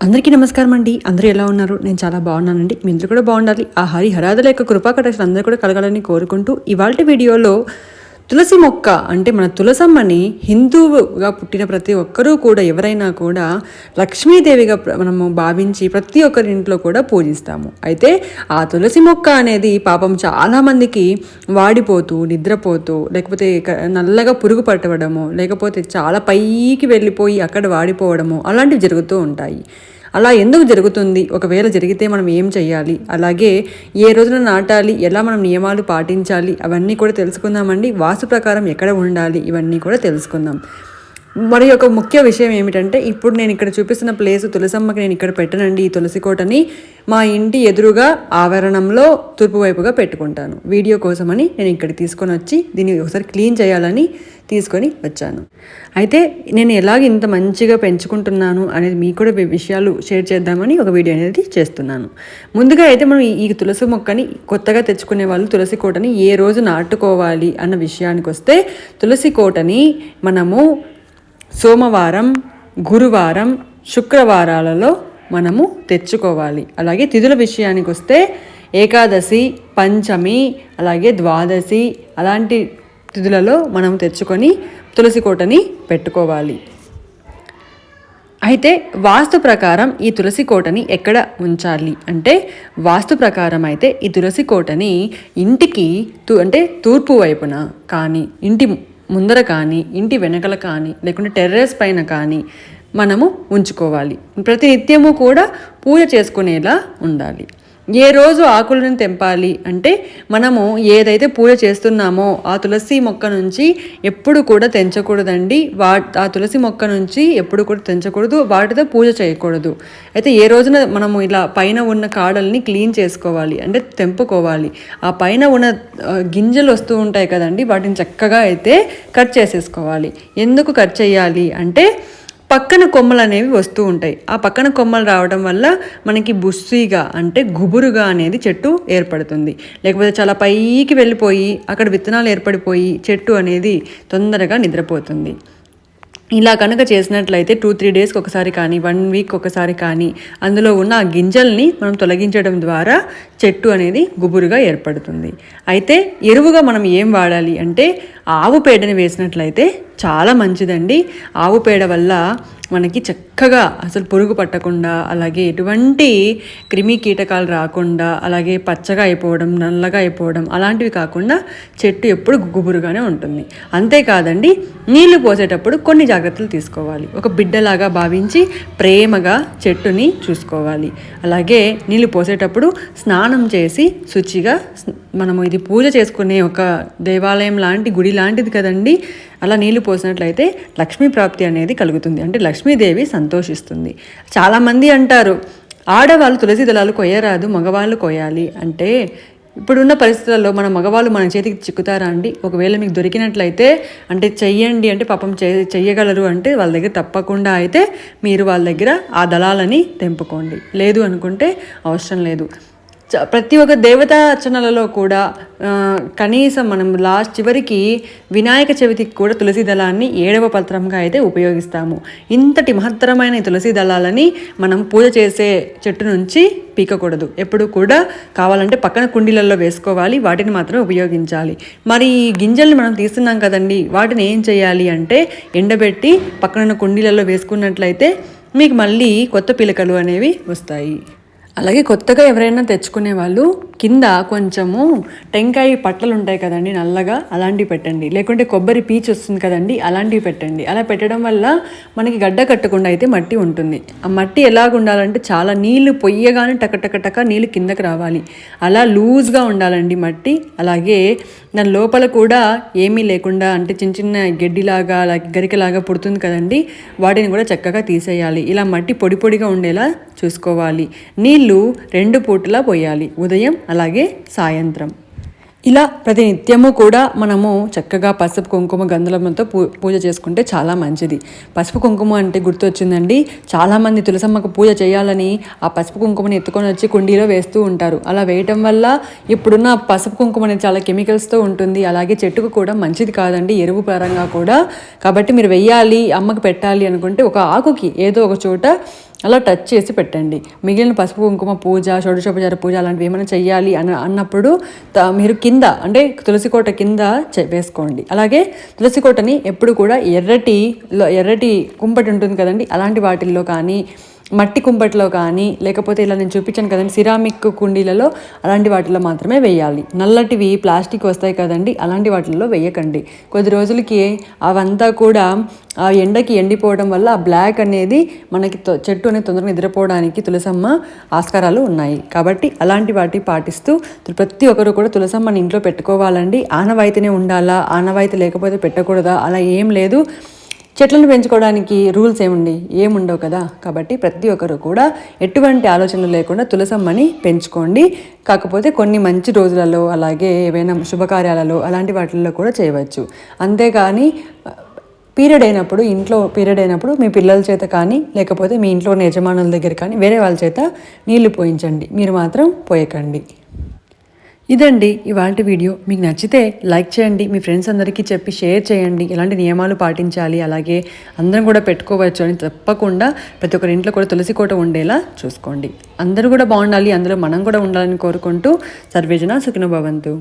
అందరికీ నమస్కారం అండి. అందరూ ఎలా ఉన్నారు? నేను చాలా బాగున్నానండి. మీ అందరూ కూడా బాగుండాలి. ఆ హరి హరాదుల యొక్క కృపా కటాక్షలు అందరూ కూడా కలగాలని కోరుకుంటూ ఇవాళ వీడియోలో తులసి మొక్క అంటే మన తులసమ్మని హిందువుగా పుట్టిన ప్రతి ఒక్కరూ కూడా ఎవరైనా కూడా లక్ష్మీదేవిగా మనము భావించి ప్రతి ఒక్కరి ఇంట్లో కూడా పూజిస్తాము. అయితే ఆ తులసి మొక్క అనేది పాపం చాలామందికి వాడిపోతూ నిద్రపోతూ లేకపోతే నల్లగా పురుగు పట్టవడము లేకపోతే చాలా పైకి వెళ్ళిపోయి అక్కడ వాడిపోవడము అలాంటివి జరుగుతూ ఉంటాయి. అలా ఎందుకు జరుగుతుంది? ఒకవేళ జరిగితే మనం ఏం చేయాలి అలాగే ఏ రోజున నాటాలి? ఎలా మనం నియమాలు పాటించాలి? అవన్నీ కూడా తెలుసుకుందామండి. వాస్తు ప్రకారం ఎక్కడ ఉండాలి? ఇవన్నీ కూడా తెలుసుకుందాం. మరి ఒక ముఖ్య విషయం ఏమిటంటే ఇప్పుడు నేను ఇక్కడ చూపిస్తున్న ప్లేస్ తులసమ్మకి నేను ఇక్కడ పెట్టనండి ఈ తులసి కోటని. మా ఇంటి ఎదురుగా ఆవరణంలో తూర్పు వైపుగా పెట్టుకుంటాను. వీడియో కోసమని నేను ఇక్కడ తీసుకొని వచ్చి దీన్ని ఒకసారి క్లీన్ చేయాలని తీసుకొని వచ్చాను. అయితే నేను ఎలాగ ఇంత మంచిగా పెంచుకుంటున్నాను అనేది మీకు కూడా విషయాలు షేర్ చేద్దామని ఒక వీడియో అనేది చేస్తున్నాను. ముందుగా అయితే మనం ఈ తులసి మొక్కని కొత్తగా తెచ్చుకునే వాళ్ళు తులసి కోటని ఏ రోజు నాటుకోవాలి అన్న విషయానికి వస్తే తులసి కోటని మనము సోమవారం గురువారం శుక్రవారాలలో మనము తెచ్చుకోవాలి. అలాగే తిథుల విషయానికి వస్తే ఏకాదశి పంచమి అలాగే ద్వాదశి అలాంటి తిథులలో మనం తెచ్చుకొని తులసి కోటని పెట్టుకోవాలి. అయితే వాస్తు ప్రకారం ఈ తులసి కోటని ఎక్కడ ఉంచాలి? అంటే వాస్తు ప్రకారం అయితే ఈ తులసి కోటని ఇంటికి తూ అంటే తూర్పు వైపున కానీ ఇంటి ముందర కానీ ఇంటి వెనకల కానీ లేకుంటే టెర్రస్ పైన కానీ మనము ఉంచుకోవాలి. ప్రతి నిత్యము కూడా పూజ చేసుకునేలా ఉండాలి. ఏ రోజు ఆకులను తెంపాలి అంటే మనము ఏదైతే పూజ చేస్తున్నామో ఆ తులసి మొక్క నుంచి ఎప్పుడు కూడా తెంచకూడదండి. వా ఆ తులసి మొక్క నుంచి ఎప్పుడు కూడా తెంచకూడదు. వాటితో పూజ చేయకూడదు. అయితే ఏ రోజున మనము ఇలా పైన ఉన్న కాడల్ని క్లీన్ చేసుకోవాలి అంటే తెంపుకోవాలి. ఆ పైన ఉన్న గింజలు వస్తూ ఉంటాయి కదండి వాటిని చక్కగా అయితే కట్ చేసేసుకోవాలి. ఎందుకు కట్ చేయాలి అంటే పక్కన కొమ్మలు అనేవి వస్తూ ఉంటాయి. ఆ పక్కన కొమ్మలు రావడం వల్ల మనకి బుస్సీగా అంటే గుబురుగా అనేది చెట్టు ఏర్పడుతుంది. లేకపోతే చాలా పైకి వెళ్ళిపోయి అక్కడ విత్తనాలు ఏర్పడిపోయి చెట్టు అనేది తొందరగా నిద్రపోతుంది. ఇలా కనుక చేసినట్లయితే టూ త్రీ డేస్కి ఒకసారి కానీ వన్ వీక్ ఒకసారి కానీ అందులో ఉన్న ఆ గింజల్ని మనం తొలగించడం ద్వారా చెట్టు అనేది గుబురుగా ఏర్పడుతుంది. అయితే ఎరువుగా మనం ఏం వాడాలి అంటే ఆవు పేడని వేసినట్లయితే చాలా మంచిదండి. ఆవు పేడ వల్ల మనకి చక్కగా అసలు పురుగు పట్టకుండా అలాగే ఎటువంటి క్రిమి కీటకాలు రాకుండా అలాగే పచ్చగా అయిపోవడం నల్లగా అయిపోవడం అలాంటివి కాకుండా చెట్టు ఎప్పుడు గుబురుగానే ఉంటుంది. అంతేకాదండి నీళ్ళు పోసేటప్పుడు కొన్ని జాగ్రత్తలు తీసుకోవాలి. ఒక బిడ్డలాగా భావించి ప్రేమగా చెట్టుని చూసుకోవాలి. అలాగే నీళ్ళు పోసేటప్పుడు స్నానం చేసి శుచిగా మనము ఇది పూజ చేసుకునే ఒక దేవాలయం లాంటి గుడి లాంటిది కదండి. అలా నీళ్ళు పోసినట్లయితే లక్ష్మీ ప్రాప్తి అనేది కలుగుతుంది. అంటే లక్ష్మీదేవి సంతోషిస్తుంది. చాలామంది అంటారు ఆడవాళ్ళు తులసి దళాలు కొయ్యరాదు మగవాళ్ళు కొయ్యాలి. అంటే ఇప్పుడున్న పరిస్థితుల్లో మన మగవాళ్ళు మన చేతికి చిక్కుతారా అండి? ఒకవేళ మీకు దొరికినట్లయితే అంటే చెయ్యండి అంటే పాపం చే చెయ్యగలరు అంటే వాళ్ళ దగ్గర తప్పకుండా అయితే మీరు వాళ్ళ దగ్గర ఆ దళాలని తెంపుకోండి. లేదు అనుకుంటే అవసరం లేదు. ప్రతి ఒక్క దేవతా అర్చనలలో కూడా కనీసం మనం లాస్ట్ చివరికి వినాయక చవితికి కూడా తులసి దళాన్ని ఏడవ పత్రంగా అయితే ఉపయోగిస్తాము. ఇంతటి మహత్తరమైన తులసి దళాలని మనం పూజ చేసే చెట్టు నుంచి పీకకూడదు. ఎప్పుడు కూడా కావాలంటే పక్కన కుండీలలో వేసుకోవాలి వాటిని మాత్రం ఉపయోగించాలి. మరి ఈ గింజల్ని మనం తీస్తున్నాం కదండి వాటిని ఏం చేయాలి అంటే ఎండబెట్టి పక్కన కుండీలలో వేసుకున్నట్లయితే మీకు మళ్ళీ కొత్త పిలకలు అనేవి వస్తాయి. అలాగే కొత్తగా ఎవరైనా తెచ్చుకునే వాళ్ళు కింద కొంచెము టెంకాయ పట్టలు ఉంటాయి కదండి నల్లగా అలాంటివి పెట్టండి. లేకుంటే కొబ్బరి పీచు వస్తుంది కదండి అలాంటివి పెట్టండి. అలా పెట్టడం వల్ల మనకి గడ్డ కట్టకుండా అయితే మట్టి ఉంటుంది. ఆ మట్టి ఎలాగ ఉండాలంటే చాలా నీళ్ళు పొయ్యగానే టకటకటక టక నీళ్ళు కిందకి రావాలి. అలా లూజ్గా ఉండాలండి మట్టి. అలాగే దాని లోపల కూడా ఏమీ లేకుండా అంటే చిన్న చిన్న గడ్డిలాగా గరికలాగా పుడుతుంది కదండి వాటిని కూడా చక్కగా తీసేయాలి. ఇలా మట్టి పొడి పొడిగా ఉండేలా చూసుకోవాలి. నీళ్ళు రెండు పూటలా పోయాలి. ఉదయం అలాగే సాయంత్రం. ఇలా ప్రతి నిత్యము కూడా మనము చక్కగా పసుపు కుంకుమ గంధలతో పూ పూజ చేసుకుంటే చాలా మంచిది. పసుపు కుంకుమ అంటే గుర్తొచ్చిందండి. చాలామంది తులసమ్మకు పూజ చేయాలని ఆ పసుపు కుంకుమని ఎత్తుకొని వచ్చి కుండీలో వేస్తూ ఉంటారు. అలా వేయటం వల్ల ఇప్పుడున్న పసుపు కుంకుమ అనేది చాలా కెమికల్స్తో ఉంటుంది. అలాగే చెట్టుకు కూడా మంచిది కాదండి. ఎరువు పరంగా కూడా. కాబట్టి మీరు వెయ్యాలి అమ్మకు పెట్టాలి అనుకుంటే ఒక ఆకుకి ఏదో ఒక చోట అలా టచ్ చేసి పెట్టండి. మిగిలిన పసుపు కుంకుమ పూజ షోడశోపచార పూజ అలాంటివి ఏమైనా చెయ్యాలి అని అన్నప్పుడు మీరు కింద అంటే తులసి కోట కింద వేసుకోండి. అలాగే తులసి కోటని ఎప్పుడు కూడా ఎర్రటి ఎర్రటి కుంపటి ఉంటుంది కదండి అలాంటి వాటిల్లో కానీ మట్టి కుంపట్లో కానీ లేకపోతే ఇలా నేను చూపించాను కదండి సిరామిక్ కుండీలలో అలాంటి వాటిలో మాత్రమే వేయాలి. నల్లటివి ప్లాస్టిక్ వస్తాయి కదండి అలాంటి వాటిల్లో వేయకండి. కొద్ది రోజులకి అవంతా కూడా ఆ ఎండకి ఎండిపోవడం వల్ల ఆ బ్లాక్ అనేది మనకి తొ- చెట్టు అనేది తొందరగా నిద్రపోవడానికి తులసమ్మ ఆస్కారాలు ఉన్నాయి. కాబట్టి అలాంటి వాటి పాటిస్తూ ప్రతి ఒక్కరు కూడా తులసమ్మని ఇంట్లో పెట్టుకోవాలండి. ఆనవాయితీనే ఉండాలా? ఆనవాయితీ లేకపోతే పెట్టకూడదా? అలా ఏం లేదు. చెట్లను పెంచుకోవడానికి రూల్స్ ఏముండి? ఏముండవు కదా? కాబట్టి ప్రతి ఒక్కరు కూడా ఎటువంటి ఆలోచనలు లేకుండా తులసమ్మని పెంచుకోండి. కాకపోతే కొన్ని మంచి రోజులలో అలాగే ఏవైనా శుభకార్యాలలో అలాంటి వాటిల్లో కూడా చేయవచ్చు. అంతేగాని పీరియడ్ అయినప్పుడు ఇంట్లో పీరియడ్ అయినప్పుడు మీ పిల్లల చేత కానీ లేకపోతే మీ ఇంట్లో ఉన్న యజమానుల దగ్గర కానీ వేరే వాళ్ళ చేత నీళ్ళు పోయించండి. మీరు మాత్రం పోయకండి. ఇదండి ఇవాళ వీడియో. మీకు నచ్చితే లైక్ చేయండి మీ ఫ్రెండ్స్ అందరికీ చెప్పి షేర్ చేయండి. ఎలాంటి నియమాలు పాటించాలి? అలాగే అందరం కూడా పెట్టుకోవచ్చు అని తప్పకుండా ప్రతి ఒక్కరి ఇంట్లో కూడా తులసి కోట ఉండేలా చూసుకోండి. అందరూ కూడా బాగుండాలి అందులో మనం కూడా ఉండాలని కోరుకుంటూ సర్వేజన సుఖినభవంతు